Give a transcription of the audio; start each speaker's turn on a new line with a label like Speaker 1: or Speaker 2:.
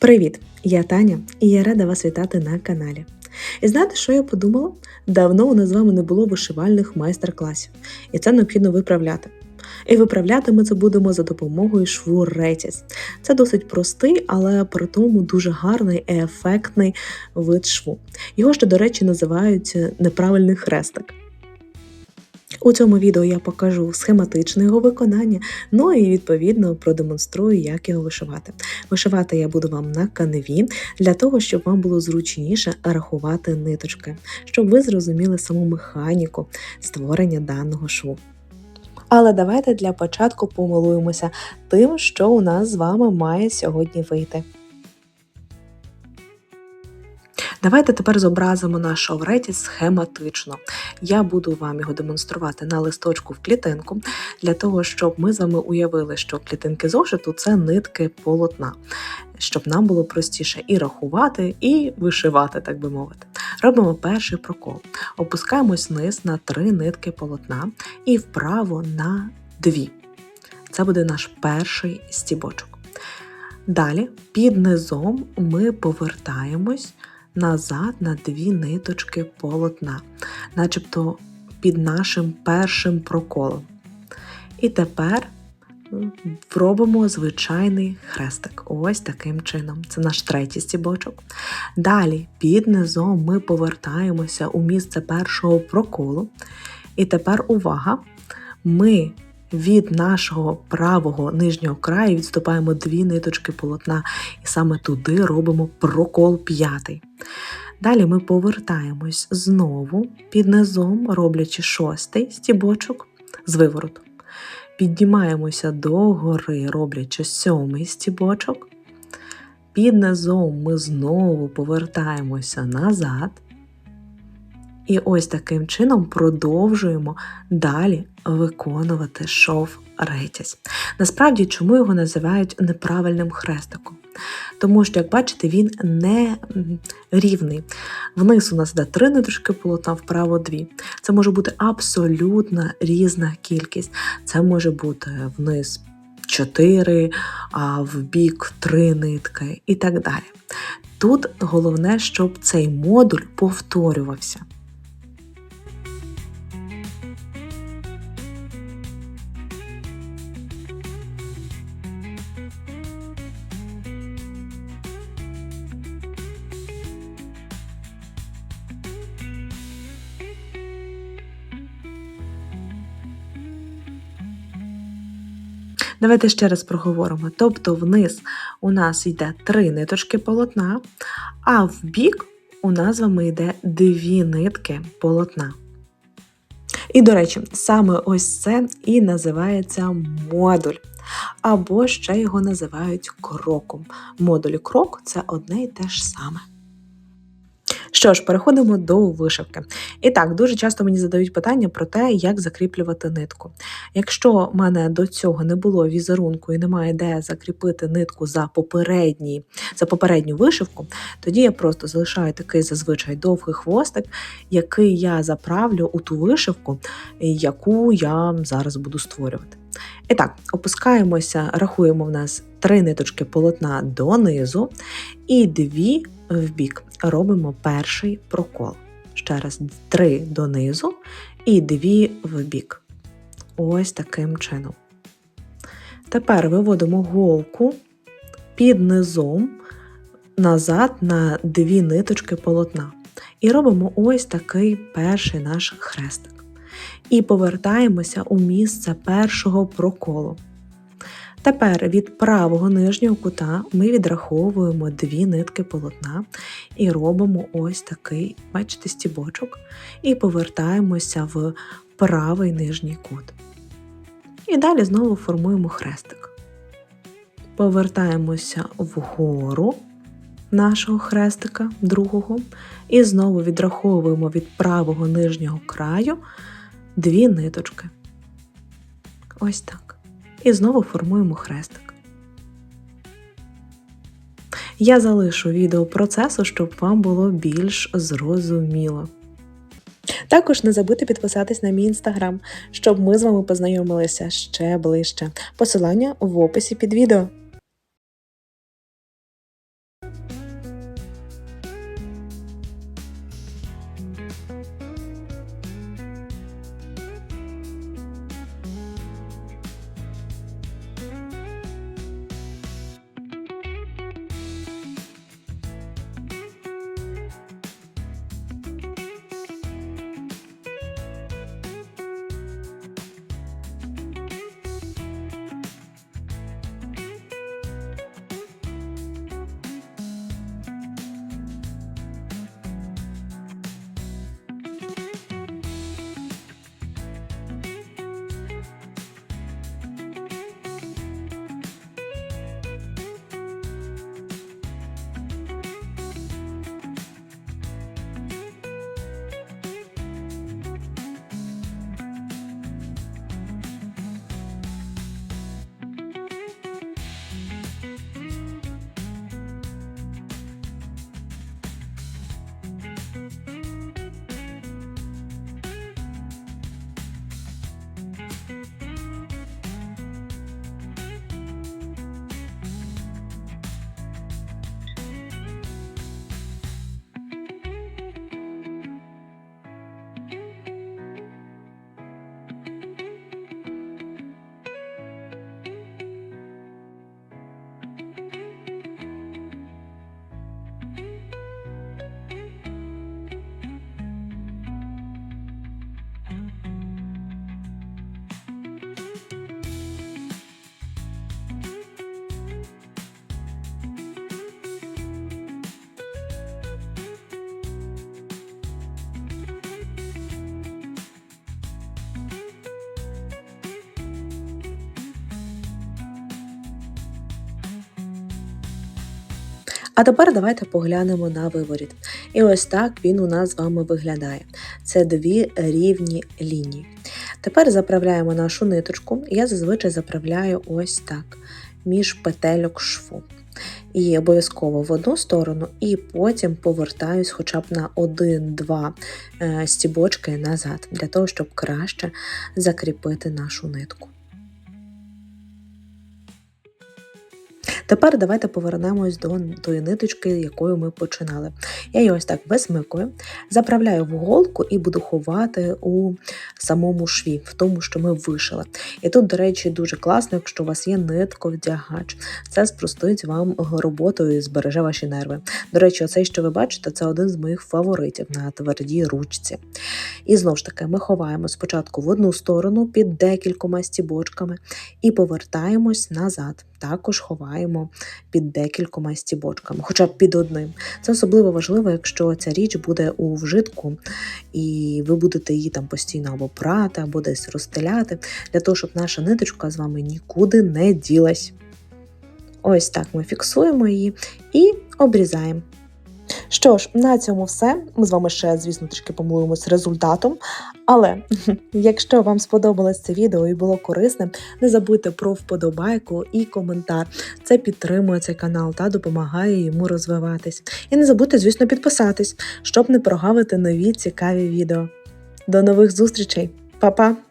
Speaker 1: Привіт! Я Таня і я рада вас вітати на каналі. І знаєте, що я подумала? Давно у нас з вами не було вишивальних майстер-класів, і це необхідно виправляти. І виправляти ми це будемо за допомогою шву ретязь. Це досить простий, але при тому дуже гарний і ефектний вид шву. Його ще, до речі, називають неправильний хрестик. У цьому відео я покажу схематичне його виконання, ну і відповідно продемонструю, як його вишивати. Вишивати я буду вам на каневі для того, щоб вам було зручніше рахувати ниточки, щоб ви зрозуміли саму механіку створення даного шву. Але давайте для початку помилуємося тим, що у нас з вами має сьогодні вийти. Давайте тепер зобразимо наш шовреті схематично. Я буду вам його демонструвати на листочку в клітинку, для того, щоб ми з вами уявили, що клітинки зошиту це нитки полотна, щоб нам було простіше і рахувати, і вишивати, так би мовити. Робимо перший прокол. Опускаємось вниз на три нитки полотна і вправо на дві. Це буде наш перший стібочок. Далі під низом ми повертаємось назад на дві ниточки полотна, начебто під нашим першим проколом. І тепер робимо звичайний хрестик. Ось таким чином. Це наш третій стібочок. Далі під низом ми повертаємося у місце першого проколу. І тепер увага! Ми від нашого правого нижнього краю відступаємо дві ниточки полотна, і саме туди робимо прокол п'ятий. Далі ми повертаємось знову під низом, роблячи шостий стібочок з вивороту. Піднімаємося до гори, роблячи сьомий стібочок. Під низом ми знову повертаємося назад. І ось таким чином продовжуємо далі виконувати шов ретязь. Насправді, чому його називають неправильним хрестиком? Тому що, як бачите, він не рівний. Вниз у нас йде три ниточки полотна, вправо дві. Це може бути абсолютно різна кількість. Це може бути вниз 4, а в бік 3 нитки і так далі. Тут головне, щоб цей модуль повторювався. Давайте ще раз проговоримо. Тобто вниз у нас йде три ниточки полотна, а в бік у нас з вами йде дві нитки полотна. І, до речі, саме ось це і називається модуль. Або ще його називають кроком. Модуль крок це одне і те ж саме. Що ж, переходимо до вишивки. І так, дуже часто мені задають питання про те, як закріплювати нитку. Якщо в мене до цього не було візерунку і немає де закріпити нитку за попередній, за попередню вишивку, тоді я просто залишаю такий зазвичай довгий хвостик, який я заправлю у ту вишивку, яку я зараз буду створювати. І так, опускаємося, рахуємо в нас три ниточки полотна донизу і дві в. Робимо перший прокол. Ще раз три донизу і дві в бік. Ось таким чином. Тепер виводимо голку під низом назад на дві ниточки полотна. І робимо ось такий перший наш хрестик. І повертаємося у місце першого проколу. Тепер від правого нижнього кута ми відраховуємо дві нитки полотна і робимо ось такий, бачите, стібочок, і повертаємося в правий нижній кут. І далі знову формуємо хрестик. Повертаємося вгору нашого хрестика другого, і знову відраховуємо від правого нижнього краю дві ниточки. Ось так. І знову формуємо хрестик. Я залишу відео процесу, щоб вам було більш зрозуміло. Також не забудьте підписатись на мій інстаграм, щоб ми з вами познайомилися ще ближче. Посилання в описі під відео. А тепер давайте поглянемо на виворіт. І ось так він у нас з вами виглядає. Це дві рівні лінії. Тепер заправляємо нашу ниточку. Я зазвичай заправляю ось так, між петельок шву. І обов'язково в одну сторону, і потім повертаюсь хоча б на один-два е, стібочки назад, для того, щоб краще закріпити нашу нитку. Тепер давайте повернемось до тої ниточки, якою ми починали. Я її ось так висмикую, заправляю в голку і буду ховати у самому шві, в тому, що ми вишили. І тут, до речі, дуже класно, якщо у вас є нитковдягач. Це спростить вам роботу і збереже ваші нерви. До речі, оцей, що ви бачите, це один з моїх фаворитів на твердій ручці. І знову ж таки, ми ховаємо спочатку в одну сторону під декількома стібочками і повертаємось назад. Також ховаємо під декількома стібочками, хоча б під одним. Це особливо важливо, якщо ця річ буде у вжитку, і ви будете її там постійно або прати, або десь розстеляти, для того, щоб наша ниточка з вами нікуди не ділась. Ось так ми фіксуємо її і обрізаємо. Що ж, на цьому все. Ми з вами ще, звісно, трішки помилуємось результатом. Але якщо вам сподобалось це відео і було корисним, не забудьте про вподобайку і коментар. Це підтримує цей канал та допомагає йому розвиватись. І не забудьте, звісно, підписатись, щоб не прогавити нові цікаві відео. До нових зустрічей, Па-па!